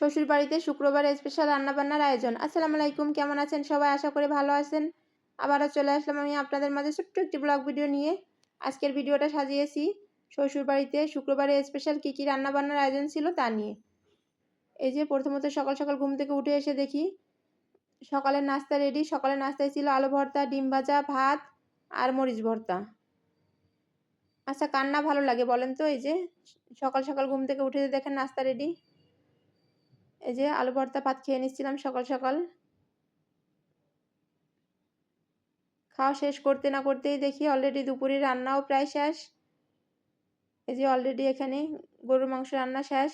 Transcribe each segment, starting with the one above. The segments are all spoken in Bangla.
শ্বশুর বাড়িতে শুক্রবারে স্পেশাল রান্নাবান্নার আয়োজন। আসসালামু আলাইকুম, কেমন আছেন? সবাই আশা করি ভালো আছেন। আবারও চলে আসলাম আমি আপনাদের মাঝে ছোট্ট একটি ব্লগ ভিডিও নিয়ে। আজকের ভিডিওটা সাজিয়েছি শ্বশুর বাড়িতে শুক্রবারে স্পেশাল কী কী রান্নাবান্নার আয়োজন ছিল তা নিয়ে। এই যে প্রথমত সকাল সকাল ঘুম থেকে উঠে এসে দেখি, সকালের নাস্তা রেডি সকালের নাস্তায় ছিল আলু ভর্তা, ডিম ভাজা, ভাত আর মরিচ ভর্তা। আচ্ছা কান্না ভালো লাগে বলেন তো? এই যে সকাল সকাল ঘুম থেকে উঠে দেখেন নাস্তা রেডি এই যে আলু ভর্তা ভাত খেয়ে নিচ্ছিলাম সকাল সকাল। খাওয়া শেষ করতে না করতেই দেখি অলরেডি দুপুরে রান্নাও প্রায় শেষ। এই যে অলরেডি এখানে গরুর মাংস রান্না শেষ।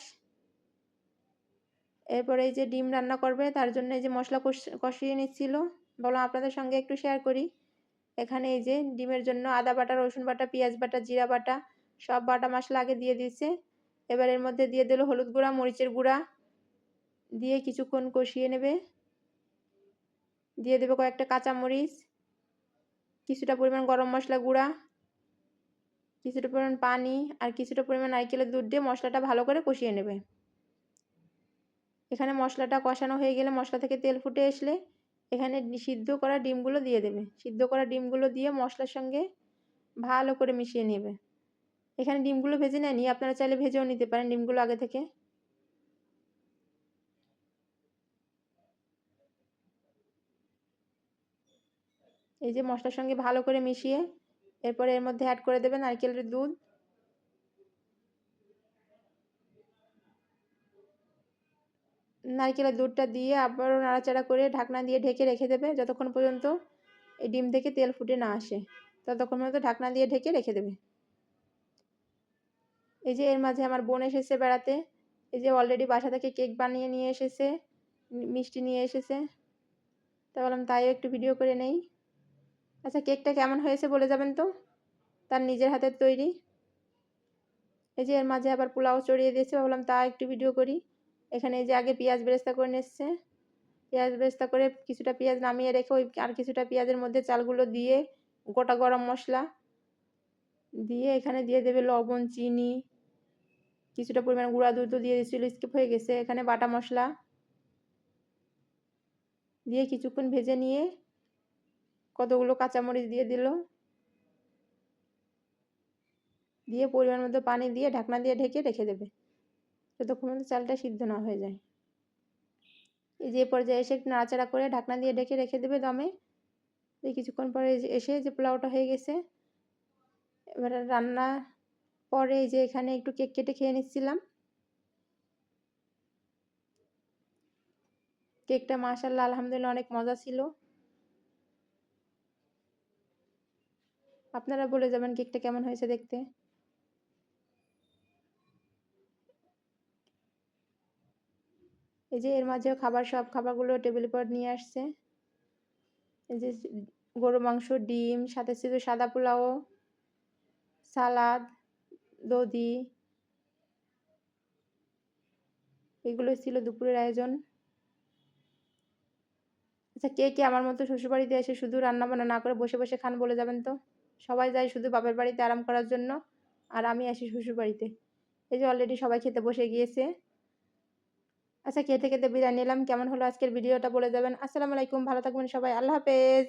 এরপরে এই যে ডিম রান্না করবে, তার জন্য এই যে মশলা কষিয়ে নিচ্ছিল। বললাম আপনাদের সঙ্গে একটু শেয়ার করি। এখানে এই যে ডিমের জন্য আদা বাটা, রসুন বাটা, পেঁয়াজ বাটা, জিরা বাটা, সব বাটা মশলা আগে দিয়ে দিচ্ছে এবার এর মধ্যে দিয়ে দিল হলুদ গুঁড়া, মরিচের গুঁড়া। দিয়ে কিছুক্ষণ কষিয়ে নেবে। দিয়ে দেবে কয়েকটা কাঁচামরিচ, কিছুটা পরিমাণ গরম মশলা গুঁড়া, কিছুটা পরিমাণ পানি আর কিছুটা পরিমাণ নারকেলের দুধ দিয়ে মশলাটা ভালো করে কষিয়ে নেবে। এখানে মশলাটা কষানো হয়ে গেলে মশলা থেকে তেল ফুটে আসলে এখানে সিদ্ধ করা ডিমগুলো দিয়ে দেবে। সিদ্ধ করা ডিমগুলো দিয়ে মশলার সঙ্গে ভালো করে মিশিয়ে নেবে। এখানে ডিমগুলো ভেজে নেয়নি, আপনারা চাইলে ভেজেও নিতে পারেন ডিমগুলো আগে থেকে। এই যে মশলার সঙ্গে ভালো করে মিশিয়ে এরপরে এর মধ্যে অ্যাড করে দেবেন নারকেলের দুধ। নারকেলের দুধটা দিয়ে আবারও নাড়াচাড়া করে ঢাকনা দিয়ে ঢেকে রেখে দেবে যতক্ষণ পর্যন্ত এই ডিম থেকে তেল ফুটে না আসে। ততক্ষণ পর্যন্ত ঢাকনা দিয়ে ঢেকে রেখে দেবে। এই যে এর মাঝে আমার বোন এসেছে বেড়াতে। এই যে অলরেডি বাসা থেকে কেক বানিয়ে নিয়ে এসেছে, মিষ্টি নিয়ে এসেছে। তা বললাম, তাইও একটু ভিডিও করে নেই। আচ্ছা কেকটা কেমন হয়েছে বলে যাবেন তো? তার নিজের হাতের তৈরি। এই যে এর মাঝে আবার পোলাও চড়িয়ে দিয়েছে, ভাবলাম তা একটু ভিডিও করি। এখানে এই যে আগে পেঁয়াজ বেরেস্তা করে নিচ্ছে পেঁয়াজ বেরেস্তা করে কিছুটা পেঁয়াজ নামিয়ে রেখে ওই আর কিছুটা পেঁয়াজের মধ্যে চালগুলো দিয়ে গোটা গরম মশলা দিয়ে এখানে দিয়ে দেবে লবণ, চিনি। কিছুটা পরিমাণ গুঁড়া দুধ দিয়ে দিয়েছিল স্কিপ হয়ে গেছে। এখানে বাটা মশলা দিয়ে কিছুক্ষণ ভেজে নিয়ে কতগুলো কাঁচামরিচ দিয়ে দিল? দিয়ে পরিমাণ মতো পানি দিয়ে ঢাকনা দিয়ে ঢেকে রেখে দেবে। যতক্ষণ পর্যন্ত চালটা সিদ্ধ না হয়ে যায়। এই যে পর্যায়ে এসে একটু নাড়াচাড়া করে ঢাকনা দিয়ে ঢেকে রেখে দেবে দমে। এই কিছুক্ষণ পরে এসে যে পোলাওটা হয়ে গেছে, এবারে রান্না পরে যে এখানে একটু কেক কেটে খেয়ে নিচ্ছিলাম। কেকটা মাশাল্লাহ আলহামদুলিল্লাহ অনেক মজা ছিল। আপনারা বলে যাবেন কেকটা কেমন হয়েছে দেখতে। এই যে এর মাঝেও খাবার সব খাবারগুলো টেবিল পর নিয়ে আসছে। এই যে গরু মাংস, ডিম, সাথে ছিল সাদা পোলাও, সালাদ, দধি। এগুলো ছিল দুপুরের আয়োজন। আচ্ছা কে কে আমার মতো শ্বশুরবাড়িতে এসে শুধু রান্নাবান্না না করে বসে বসে খান বলে যাবেন তো? সবাই যায় শুধু বাপের বাড়িতে আরাম করার জন্য, আর আমি আসি শ্বশুর বাড়িতে এই যে অলরেডি সবাই খেতে বসে গিয়েছে। আচ্ছা খেতে খেতে বিদায় নিলাম। কেমন হলো আজকের ভিডিওটা বলে যাবেন আসসালামু আলাইকুম, ভালো থাকবেন সবাই। আল্লাহ হাফেজ।